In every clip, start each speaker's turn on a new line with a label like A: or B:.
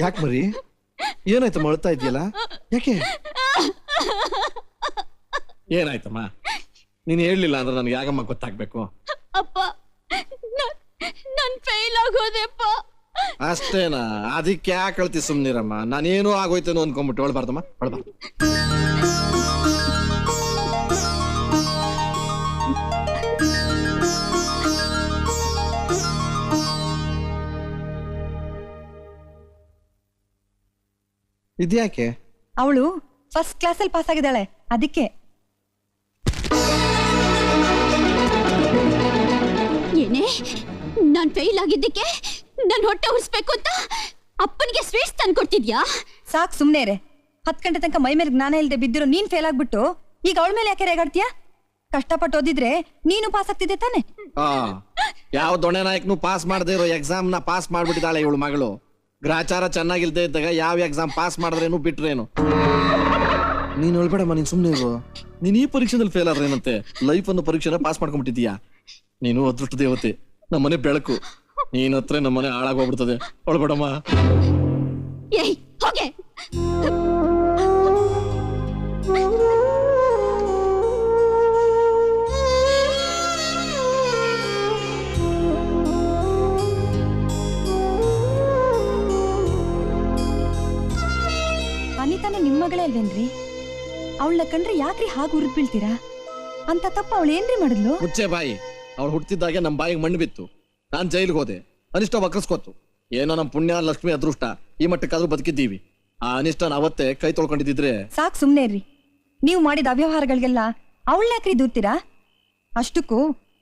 A: ಯಾಕೆ ಮರಿ? ಏನಾಯ್ತಮ್ಮ ಅಳ್ತಾ ಇದೆಯಲ್ಲ? ಯಾಕೆ? ಏನಾಯ್ತಮ್ಮ? ನೀನ್ ಹೇಳಲಿಲ್ಲ ಅಂದ್ರೆ ನನಗೆ ಯಾಗಮ್ಮ ಗೊತ್ತಾಗ್ಬೇಕು.
B: ಅಪ್ಪ ನಾನ್- ಫೇಲ್ ಆಗೋದೆಪ್ಪ
A: ಅಷ್ಟೇನಾ? ಅದಕ್ಕೆ ಯಾಕೆ ಕಳ್ತಿ ಸುಮ್ನಿರಮ್ಮ? ನಾನೇನು ಆಗೋಯ್ತೇನೋ ಅನ್ಕೊಂಬಿಟ್ಟು ಹೇಳ್ಬಾರ್ದಮ್ಮ ಹೊಳ್ಬಾರ್ದು ಇದ್ಯಾಕೆ
C: ಅವಳು ಫಸ್ಟ್ ಕ್ಲಾಸಲ್ಲಿ ಪಾಸ್ ಆಗಿದ್ದಾಳೆ. ಅದಕ್ಕೆ.
B: ಏನೇ? ನಾನ್ ಫೇಲ್ ಆಗಿದ್ದಕ್ಕೆ ನನ್ ಹೊಟ್ಟೆ ಉರ್ಸ್ಬೇಕು ಅಂತ ಅಪ್ಪನಿಗೆ ಸ್ವೀಟ್ಸ್ ತಂದ್ಕೊಡ್ತಿದ್ಯಾ
C: ಸಾಕು ಸುಮ್ನೆ ರೇ ಹತ್ ಗಂಟೆ ತನಕ ಮೈ ಮೇಲೆ ಜ್ಞಾನ ಇಲ್ಲದೆ ಬಿದ್ದಿರೋ ನೀನ್ ಫೇಲ್ ಆಗ್ಬಿಟ್ಟು ಈಗ ಅವಳ ಮೇಲೆ ಯಾಕೆ ರೇಗಾಡ್ತೀಯಾ? ಕಷ್ಟಪಟ್ಟು ಓದಿದ್ರೆ ನೀನು ಪಾಸ್ ಆಗ್ತಿದ್ದೆ ತಾನೆ?
A: ಆ ಯಾವ ದೊಣ್ಣೆ ನಾಯಕನು ಪಾಸ್ ಮಾಡದೇ ಇರೋ ಎಕ್ಸಾಮ್ನ ಪಾಸ್ ಮಾಡ್ಬಿಟ್ಟಿದ್ದಾಳೆ ಇವಳು ಮಗಳು. ಗ್ರಾಚಾರ ಚೆನ್ನಾಗಿಲ್ದೇ ಇದ್ದಾಗ ಯಾವ ಎಕ್ಸಾಮ್ ಪಾಸ್ ಮಾಡಿದ್ರೇನು, ಬಿಟ್ರೇನು? ನೀನ್ ಹೇಳ್ಬೇಡಮ್ಮ, ನೀನ್ ಸುಮ್ನೆ ಇರು. ನೀನ್ ಈ ಪರೀಕ್ಷೆದಲ್ಲಿ ಫೇಲ್ ಆದ್ರೆ ಏನಂತೆ? ಲೈಫ್ ಅನ್ನೋ ಪರೀಕ್ಷೆನ ಪಾಸ್ ಮಾಡ್ಕೊಂಡ್ಬಿಟ್ಟಿದ್ಯಾ ನೀನು ಅದೃಷ್ಟ ದೇವತೆ. ನಮ್ಮನೆ ಬೆಳಕು. ನೀನ್ ಹತ್ರ ನಮ್ಮನೆ ಹಾಳಾಗೋಗ್ಬಿಡ್ತದೆ ಹೊಳ್ಬೇಡಮ್ಮ.
B: ಏಯ್
C: ಮಗಳೇ ಅವಳನ್ನ ಕಂಡ್ರೆ ಯಾಕ್ರಿ ಹಾಗೆ ಉರಿದ್ ಬೀಳ್ತೀರಾ ಅಂತ ತಪ್ಪ ಅವಳು ಏನ್ರಿ ಮಾಡಿದ್ಲು?
A: ಮುಚ್ಚೆ ಬಾಯಿ. ಅವಳು ಹುಟ್ಟಿದ್ದಾಗೆ ನಮ್ ಬಾಯಿಗೆ ಮಣ್ಣು ಬಿತ್ತು. ನಾನ್ ಜೈಲಿಗೆ ಹೋದೆ. ಅನಿಷ್ಟ ವಕ್ರಸ್ಕೊತ್ತು ಏನೋ ನಮ್ ಪುಣ್ಯ ಲಕ್ಷ್ಮಿ ಅದೃಷ್ಟ. ಈ ಮಟ್ಟಕ್ಕಾದ್ರೂ ಬದುಕಿದ್ದೀವಿ. ಆ ಅನಿಷ್ಟನ ಅವತ್ತೇ ಕೈ ತೊಳ್ಕೊಂಡಿದ್ದಿದ್ರೆ
C: ಸಾಕ್ ಸುಮ್ನೆ ರೀ ನೀವು ಮಾಡಿದ ಅವ್ಯವಹಾರಗಳಿಗೆಲ್ಲ ಯಾಕ್ರಿ ದೂರ್ತೀರಾ? ಅಷ್ಟಕ್ಕೂ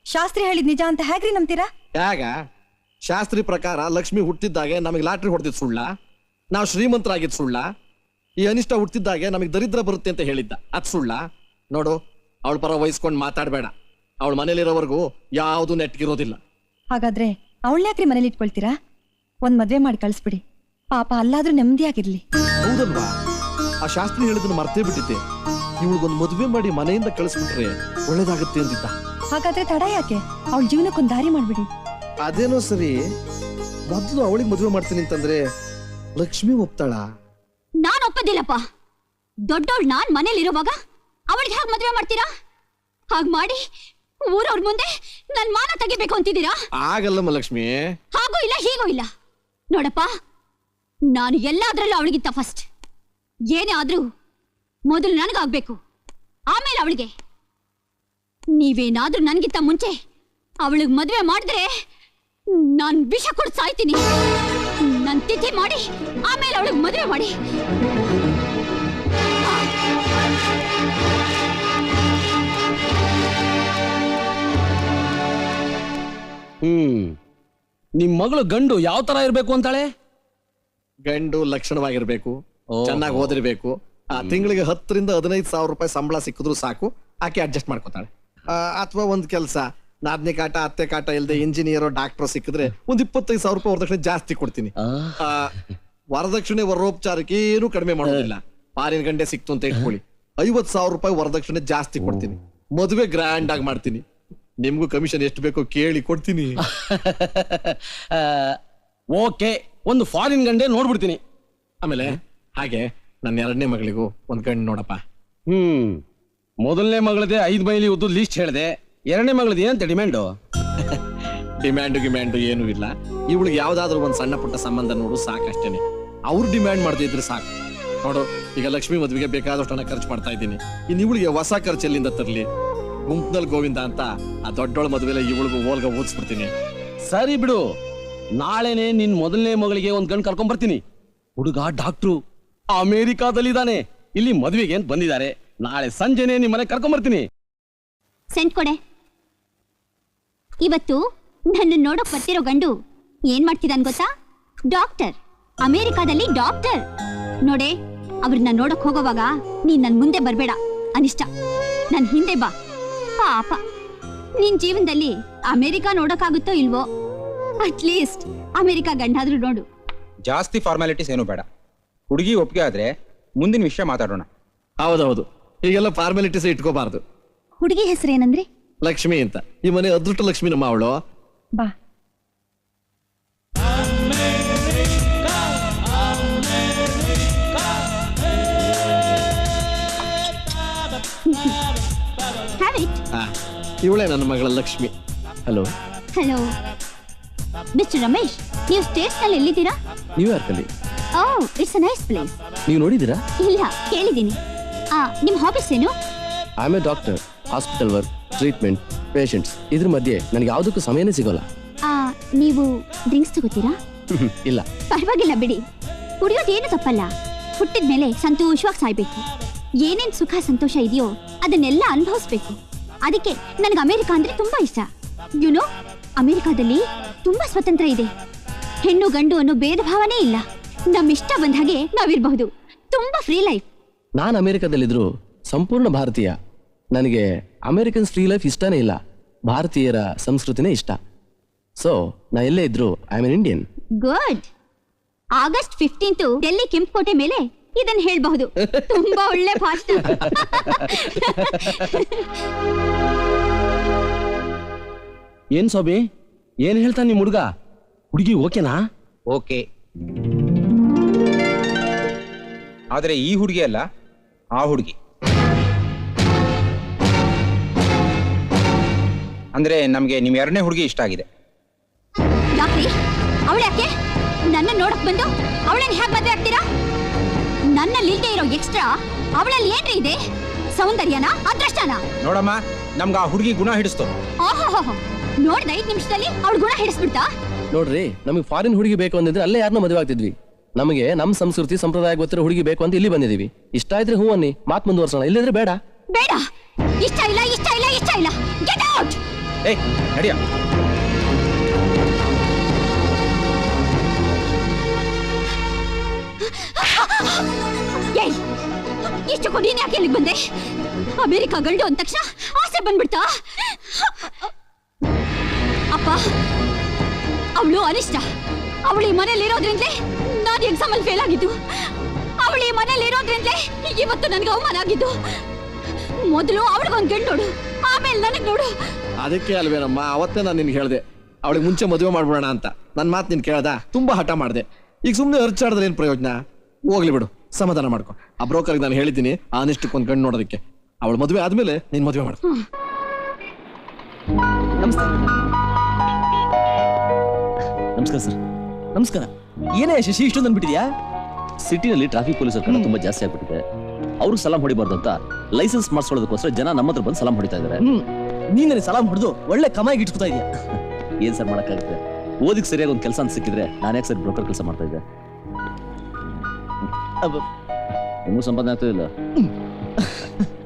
C: ಶಾಸ್ತ್ರಿ ಹೇಳಿದ್ ನಿಜ ಅಂತ ಹೇಗ್ರಿ ನಂಬ್ತೀರಾ?
A: ಯಾಗ? ಶಾಸ್ತ್ರಿ ಪ್ರಕಾರ ಲಕ್ಷ್ಮಿ ಹುಟ್ಟಿದ್ದಾಗೆ ನಮಗೆ ಲಾಟ್ರಿ ಹೊಡೆದಿದ್ ಸುಳ್ಳ. ನಾವು ಶ್ರೀಮಂತರಾಗಿದ್ ಸುಳ್ಳ. ಈ ಅನಿಷ್ಟ ಹುಟ್ಟಿದ್ದಾಗೆ ನಮಗೆ ದರಿದ್ರ ಬರುತ್ತೆ ಅಂತ ಹೇಳಿದ್ದ. ಅದ್ ಸುಳ್ಳ? ನೋಡು ಅವಳ ಪರ ವಹಿಸ್ಕೊಂಡು ಮಾತಾಡಬೇಡ. ಅವಳ ಮನೇಲಿರೋವರೆಗೂ ಯಾವುದು ನೆಟ್ಗಿರೋದಿಲ್ಲ.
C: ಹಾಗಾದ್ರೆ ಅವಳ ಯಾಕ್ರಿ ಮನೇಲಿ ಇಟ್ಕೊಳ್ತೀರಾ? ಒಂದ್ ಮದ್ವೆ ಮಾಡಿ ಕಳಿಸ್ಬಿಡಿ. ಪಾಪ ಅಲ್ಲಾದ್ರೂ ನೆಮ್ಮದಿಯಾಗಿರ್ಲಿ.
A: ಹೌದಲ್ವಾ? ಆ ಶಾಸ್ತ್ರಿ ಹೇಳಿದನ್ನು ಮರ್ತೇ ಬಿಟ್ಟಿದ್ದೆ. ಇವಳಿಗೊಂದು ಮದುವೆ ಮಾಡಿ ಮನೆಯಿಂದ ಕಳಿಸ್ಬಿಟ್ರೆ ಒಳ್ಳೇದಾಗುತ್ತೆ ಅಂದಿದ್ದ.
C: ಹಾಗಾದ್ರೆ ತಡ ಯಾಕೆ? ಅವಳ ಜೀವನಕ್ಕೊಂದ್ ದಾರಿ ಮಾಡ್ಬಿಡಿ.
A: ಅದೇನೋ ಸರಿ. ಮೊದಲು ಅವಳಿಗೆ ಮದುವೆ ಮಾಡ್ತೀನಿ ಅಂತಂದ್ರೆ ಲಕ್ಷ್ಮಿ ಒಪ್ತಾಳ?
B: ನಾನ್ ಒಪ್ಪದಿಲ್ಲಪ್ಪ. ದೊಡ್ಡವಳು ನಾನ್ ಮನೇಲಿರುವಾಗ ಅವಳಿಗೆ ಹಾಗೆ ಮದ್ವೆ ಮಾಡ್ತೀರಾ? ಹಾಗ್ ಮಾಡಿ ಊರವ್ರ ಮುಂದೆ ನನ್ ಮಾನ ತೆಗಿಬೇಕು ಅಂತಿದ್ದೀರಾ?
A: ಆಗಲ್ಲ ಲಕ್ಷ್ಮಿ.
B: ಹಾಗೂ ಇಲ್ಲ ಹೀಗೂ ಇಲ್ಲ. ನೋಡಪ್ಪ ನಾನು ಎಲ್ಲಾದ್ರಲ್ಲೂ ಅವಳಿಗಿಂತ ಫಸ್ಟ್ ಏನೇ ಆದ್ರೂ ಮೊದಲು ನನಗಾಗ್ಬೇಕು. ಆಮೇಲೆ ಅವಳಿಗೆ. ನೀವೇನಾದ್ರೂ ನನಗಿಂತ ಮುಂಚೆ ಅವಳಿಗೆ ಮದುವೆ ಮಾಡಿದ್ರೆ ನಾನು ವಿಷ ಕೊಡ್ ಸಾಯ್ತೀನಿ. ನನ್ ತಿಥಿ ಮಾಡಿ ಆಮೇಲೆ ಅವಳಿಗೆ ಮದುವೆ ಮಾಡಿ.
D: ಹ್ಮ್. ನಿಮ್ ಮಗಳು ಗಂಡು ಯಾವ ತರ ಇರ್ಬೇಕು ಅಂತಾಳೆ?
A: ಗಂಡು ಲಕ್ಷಣವಾಗಿರ್ಬೇಕು. ಚೆನ್ನಾಗಿ ಓದಿರ್ಬೇಕು. ಆ ತಿಂಗಳಿಗೆ ಹತ್ತರಿಂದ ಹದಿನೈದು ಸಾವಿರ ರೂಪಾಯಿ ಸಂಬಳ ಸಿಕ್ಕಿದ್ರು ಸಾಕು ಆಕೆ ಅಡ್ಜಸ್ಟ್ ಮಾಡ್ಕೋತಾಳೆ. ಅಥವಾ ಒಂದ್ ಕೆಲಸ. ನಾದ್ನಿ ಕಾಟ ಅತ್ತೆ ಕಾಟ ಇಲ್ಲದೆ ಇಂಜಿನಿಯರ್ ಡಾಕ್ಟರ್ ಸಿಕ್ಕಿದ್ರೆ ಒಂದ್ ಇಪ್ಪತ್ತೈದು ಸಾವಿರ ರೂಪಾಯಿ ವರದಕ್ಷಿಣೆ ಜಾಸ್ತಿ ಕೊಡ್ತೀನಿ. ಆ, ವರದಕ್ಷಿಣೆ ವರೋಪಚಾರಕ್ಕೆ ಏನು ಕಡಿಮೆ ಮಾಡೋದಿಲ್ಲ. ಪಾರಿನ ಗಂಡೆ ಸಿಕ್ತು ಅಂತ ಇಟ್ಕೊಳ್ಳಿ. ಐವತ್ ಸಾವಿರ ರೂಪಾಯಿ ವರದಕ್ಷಿಣೆ ಜಾಸ್ತಿ ಕೊಡ್ತೀನಿ. ಮದುವೆ ಗ್ರ್ಯಾಂಡ್ ಆಗಿ ಮಾಡ್ತೀನಿ. ನಿಮ್ಗೂ ಕಮಿಷನ್ ಎಷ್ಟು ಬೇಕೋ ಕೇಳಿ ಕೊಡ್ತೀನಿ.
D: ಓಕೆ. ಒಂದು ಫಾರಿನ್ ಗಂಡೆ ನೋಡ್ಬಿಡ್ತೀನಿ.
A: ಆಮೇಲೆ ಹಾಗೆ ನನ್ನ ಎರಡನೇ ಮಗಳಿಗೂ ಒಂದ್ ಗಂಡು ನೋಡಪ್ಪ.
D: ಹ್ಮ್. ಮೊದಲನೇ ಮಗಳದೇ ಐದ್ ಮೈಲಿ ಉದ್ದು ಲೀಸ್ಟ್ ಹೇಳಿದೆ. ಎರಡನೇ ಮಗಳದ್ದು ಏನಂತ ಡಿಮ್ಯಾಂಡು?
A: ಡಿಮ್ಯಾಂಡು ಗಿಮ್ಯಾಂಡು ಏನೂ ಇಲ್ಲ. ಇವಳಿಗೆ ಯಾವ್ದಾದ್ರು ಒಂದ್ ಸಣ್ಣ ಪುಟ್ಟ ಸಂಬಂಧ ನೋಡು ಸಾಕಷ್ಟೇನೆ. ಅವ್ರು ಡಿಮ್ಯಾಂಡ್ ಮಾಡ್ತಿದ್ರೆ ಸಾಕು. ನೋಡು ಈಗ ಲಕ್ಷ್ಮಿ ಮದ್ವೆಗೆ ಬೇಕಾದಷ್ಟು ಹಣ ಖರ್ಚು ಮಾಡ್ತಾ ಇದ್ದೀನಿ. ಇನ್ನು ಇವಳಿಗೆ ಹೊಸ ಖರ್ಚು ಎಲ್ಲಿಂದ ತರ್ಲಿ. ಗುಂಪ್ನಲ್ಲಿ ಗೋವಿಂದ ಅಂತ ಆ ದೊಡ್ಡೋಳ ಮದುವೆಲ್ಲ ಇವಳಿಗೂ ಓಲ್ಗ ಓದಿಸ್ಬಿಡ್ತೀನಿ
D: ಸರಿ ಬಿಡು. ನಾಳೆನೆ ನಿನ್ ಮೊದಲನೇ ಮಗಳಿಗೆ ಒಂದ್ ಗಂಡು ಕರ್ಕೊಂಡ್ ಬರ್ತೀನಿ. ಹುಡುಗ ಡಾಕ್ಟ್ರು ಅಮೇರಿಕಾದಲ್ಲಿದ್ದಾನೆ. ಇಲ್ಲಿ ಮದುವೆಗೆ ಅಂತ ಬಂದಿದ್ದಾರೆ? ನಾಳೆ ಸಂಜೆನೆ ನಿಮ್ಮನೆ ಕರ್ಕೊಂಡ್ ಬರ್ತೀನಿ.
B: ಸೆಂಟ್ ಕೊಡೆ. ಇವತ್ತು ನನ್ನ ನೋಡಕ್ ಬರ್ತಿರೋ ಗಂಡು ಏನ್ ಮಾಡ್ತಿದ್ದಾನೆ ಗೊತ್ತಾ? ಡಾಕ್ಟರ್. ಅಮೆರಿಕಾದಲ್ಲಿ ಡಾಕ್ಟರ್. ನೋಡೆ ಅವ್ರನ್ನ ನೋಡಕ್ ಹೋಗೋವಾಗ ನೀನ್ ನನ್ ಮುಂದೆ ಬರ್ಬೇಡ. ಅನಿಷ್ಟ. ನನ್ ಹಿಂದೆ ಬಾ. ಪಾಪ. ನಿನ್ ಜೀವನದಲ್ಲಿ ಅಮೆರಿಕ ನೋಡಕ್ಕಾಗುತ್ತೋ ಇಲ್ವೋ? ಅಟ್ಲೀಸ್ಟ್ ಅಮೆರಿಕ ಗಂಡಾದ್ರೂ ನೋಡು.
E: ಜಾಸ್ತಿ ಫಾರ್ಮಾಲಿಟೀಸ್ ಏನು ಬೇಡ. ಹುಡುಗಿ ಒಪ್ಪಿಗೆ ಆದ್ರೆ ಮುಂದಿನ ವಿಷಯ ಮಾತಾಡೋಣ.
A: ಹೌದೌದು. ಈಗೆಲ್ಲ ಫಾರ್ಮಾಲಿಟೀಸ್ ಇಟ್ಕೋಬಾರ್ದು.
B: ಹುಡುಗಿ ಹೆಸರೇನಂದ್ರೆ?
A: ಲಕ್ಷ್ಮಿ ಅಂತ. ಈ ಮನೆ ಅದೃಷ್ಟ ಲಕ್ಷ್ಮಿ ನಮ್ಮ ಅವಳು.
C: ಬಾ.
A: ಇವಳೇ ನನ್ನ ಮಗಳ Lakshmi.
D: Hello
B: hello mister Ramesh ನೀವು ಸ್ಟೇಟ್ಸ್ನಲ್ಲಿ ಎಲ್ಲಿದ್ದೀರಾ?
D: ನ್ಯೂಯಾರ್ಕ್ ಅಲ್ಲಿ
B: oh oh, it's a nice place
D: ನೀವು ನೋಡಿದಿರಾ
B: ಇಲ್ಲ ಕೇಳಿದ್ದೀನಿ. ಆ ನಿಮ್ಮ ಹಾಬೀಸ್ ಏನು?
D: I am a doctor hospital work treatment patients ಇದ್ರ ಮಧ್ಯೆ ನನಗೆ ಯಾವುದಕ್ಕೂ ಸಮಯನೇ ಸಿಗೋಲ್ಲ.
B: ಆ ನೀವು ಡ್ರಿಂಕ್ಸ್ ತಗೋತೀರಾ?
D: ಇಲ್ಲ.
B: ಪರವಾಗಿಲ್ಲ ಬಿಡಿ. ಕುಡಿಯೋದೇನು ಏನು ತಪ್ಪಲ್ಲ. ಹುಟ್ಟಿದ ಮೇಲೆ ಸಂತೋಷವಾಗಿ ಸಾಯ್ಬೇಕು. ಏನೇನ್ ಸುಖ ಸಂತೋಷ ಇದೆಯೋ ಅದನ್ನೆಲ್ಲ ಅನುಭವಿಸ್ಬೇಕು. ಅದಕ್ಕೆ ನನಗೆ ಅಮೆರಿಕ ಅಂದ್ರೆ ತುಂಬಾ ಇಷ್ಟ. ಯುನೋ ಅಮೆರಿಕಾದಲ್ಲಿ ತುಂಬಾ ಸ್ವತಂತ್ರ ಇದೆ. ಹೆಣ್ಣು ಗಂಡು ಅನ್ನೋ ಭೇದ ಭಾವನೆ ಇಲ್ಲ. ನಮ್ ಇಷ್ಟ ಬಂದ ಹಾಗೆ ನಾವಿರಬಹುದು. ತುಂಬಾ ಫ್ರೀ ಲೈಫ್
F: ನಾನು ಅಮೆರಿಕದಲ್ಲಿದ್ರು ಸಂಪೂರ್ಣ ಭಾರತೀಯ. ನನಗೆ ಅಮೆರಿಕನ್ ಸ್ಟ್ರೀ ಲೈಫ್ ಇಷ್ಟನೇ ಇಲ್ಲ. ಭಾರತೀಯರ ಸಂಸ್ಕೃತಿನೇ ಇಷ್ಟ. ಸೊ ನಾ ಎಲ್ಲೇ ಇದ್ರು I am Indian
B: good August fifteenth Delhi ಕೆಂಪುಕೋಟೆ ಮೇಲೆ ಇದನ್ನ ಹೇಳಬಹುದು. ತುಂಬಾ ಒಳ್ಳೆ ಭಾಷಣ
D: ಏನ್ ಸ್ವಾಮಿ? ಏನ್ ಹೇಳ್ತಾನೆ ನಿಮ್ ಹುಡುಗ? ಹುಡುಗಿ ಓಕೆನಾ?
E: ಓಕೆ. ಆದರೆ ಈ ಹುಡುಗಿ ಅಲ್ಲ ಆ ಹುಡುಗಿ. ಅಂದ್ರೆ ನಮ್ಗೆ ನಿಮ್ ಎರಡನೇ ಹುಡುಗಿ ಇಷ್ಟ ಆಗಿದೆ.
B: ಯಾಕ್ರಿ ಅವಳ್ಯಾಕೆ ನನ್ನ ನೋಡಕ್ ಬಂದು ಅವಳನ್ನ ಹೇಗ್ ಮದ್ವೆ ಆಗ್ತೀರಾ? ನನ್ನಲ್ಲಿ ಇಲ್ದೇ ಇರೋ ಎಕ್ಸ್ಟ್ರಾ ಅವಳಲ್ಲಿ ಏನ್ರಿ ಇದೆ? ಸೌಂದರ್ಯನ ಅದೃಷ್ಟನ?
E: ನೋಡಮ್ಮ ನಮ್ಗೆ ಆ ಹುಡುಗಿ ಗುಣ ಹಿಡಿಸ್ತು.
B: ಓಹೋ ನೋಡ್ದ ಐದ್ ನಿಮಿಷದಲ್ಲಿ ಅವಳ ಗುಣ ಹಿಡಿಸ್ಬಿಡ್ತಾ?
F: ನೋಡ್ರಿ ನಮಗೆ ಫಾರಿನ್ ಹುಡುಗಿ ಬೇಕು ಅಂದಿದ್ರೆ ಅಲ್ಲೇ ಯಾರನ್ನ ಮದುವೆ ಆಗ್ತಿದ್ವಿ. ನಮಗೆ ನಮ್ಮ ಸಂಸ್ಕೃತಿ ಸಂಪ್ರದಾಯ ಗೊತ್ತಿರೋ ಹುಡುಗಿ ಬೇಕು ಅಂತ ಇಲ್ಲಿ ಬಂದಿದೀವಿ. ಇಷ್ಟ ಇದ್ರೆ ಹೂ ಅನ್ನಿ ಮಾತ್ ಮುಂದುವರ್ಸೋಣ ಇಲ್ಲಿದ್ರೆ ಬೇಡ.
B: ಬೇಡ ಇಷ್ಟ ಇಲ್ಲ ಇಷ್ಟ ಇಲ್ಲ ಇಷ್ಟ ಇಲ್ಲ. ಗೆಟ್ ಔಟ್
E: ಏಯ್, ನಡಿಯ.
B: ಇಷ್ಟಕ್ಕೂ ನೀನ್ ಯಾಕೆ ಇಲ್ಲಿಗೆ ಬಂದೆ? ಅಮೆರಿಕ ಗಂಡು ಅಂದ ತಕ್ಷಣ ಆಸೆ ಬಂದ್ಬಿಡ್ತಾ? ಅಪ್ಪ, ಅವಳು ಅನಿಷ್ಟ. ಅವಳಿ ಈ ಮನೇಲಿ ಇರೋದ್ರಿಂದಲೇ ನಾನು ಎಕ್ಸಾಮ್ ಅಲ್ಲಿ ಫೇಲ್ ಆಗಿದ್ದು. ಅವಳಿ ಈ ಮನೇಲಿ ಇರೋದ್ರಿಂದಲೇ ಇವತ್ತು ನನಗೆ ಅವಮಾನ ಆಗಿದ್ದು. ಮೊದಲು ಅವಳಿಗೊಂದು ಗಂಡು ನೋಡು, ಆಮೇಲೆ ನನಗೆ ನೋಡು.
A: ಅದಕ್ಕೆ ಅಲ್ವೇನಮ್ಮ ಅವತ್ತೇ ನಾನು ನಿನ್ಗೆ ಹೇಳ್ದೆ. ಅವಳಿಗೆ ಮುಂಚೆ ಮದುವೆ ಮಾಡ್ಬಿಡೋಣ ಅಂತ. ನನ್ನ ಮಾತು ನೀನು ಕೇಳ್ದ? ತುಂಬಾ ಹಠ ಮಾಡಿದೆ. ಈಗ ಸುಮ್ಮನೆ ಹರ್ಚಾಡಿದ್ರೆ ಏನು ಪ್ರಯೋಜನ? ಹೋಗ್ಲಿ ಬಿಡು ಸಮಾಧಾನ ಮಾಡ್ಕೊ. ಆ ಬ್ರೋಕರ್ಗೆ ನಾನು ಹೇಳಿದ್ದೀನಿ ಆನೆಸ್ಟಕ್ಕೆ ಒಂದು ಕಣ್ಣು ನೋಡೋದಕ್ಕೆ. ಅವಳು ಮದುವೆ ಆದ್ಮೇಲೆ ನೀನು ಮದುವೆ ಮಾಡು.
G: ನಮಸ್ಕಾರ ಸರ್. ನಮಸ್ಕಾರ. ಏನೇ ಶಶಿ ಇಷ್ಟೊಂದು ಅಂದ್ಬಿಟ್ಟಿದ್ಯಾ?
H: ಸಿಟಿನಲ್ಲಿ ಟ್ರಾಫಿಕ್ ಪೊಲೀಸರ ಕಡೆ ತುಂಬಾ ಜಾಸ್ತಿ ಆಗ್ಬಿಟ್ಟಿದೆ. ಅವ್ರಿಗೆ ಸಲಾಂ ಹೊಡಿಬಾರ್ದು ಅಂತ ಲೈಸೆನ್ಸ್ ಮಾಡಿಸ್ಕೊಳ್ಳೋದಕ್ಕೋಸ್ಕರ ಜನ ನಮ್ಮ ಹತ್ರ ಬಂದು ಸಲಾಂ ಹೊಡಿತಾ ಇದ್ದಾರೆ
G: ಹ್ಮ್. ನೀನ್ ನನಗೆ ಸಲಾಮ್ ಹೊಡೆದು ಒಳ್ಳೆ ಕಮಾಯಿಗೆ ಇಟ್ಕೊತಾ ಇದೀಯ.
H: ಏನ್ ಸರ್ ಮಾಡಕ್ಕಾಗುತ್ತೆ? ಓದಿಗೆ ಸರಿಯಾಗಿ ಒಂದು ಕೆಲಸ ಅಂತ ಸಿಕ್ಕಿದ್ರೆ ನಾನು ಯಾಕೆ ಸರ್ ಬ್ರೋಕರ್ ಕೆಲಸ ಮಾಡ್ತಾ ಇದ್ದೆ. ನಿಮಗೂ ಸಂಪಾದನೆ ಆಗ್ತಾ ಇಲ್ಲ?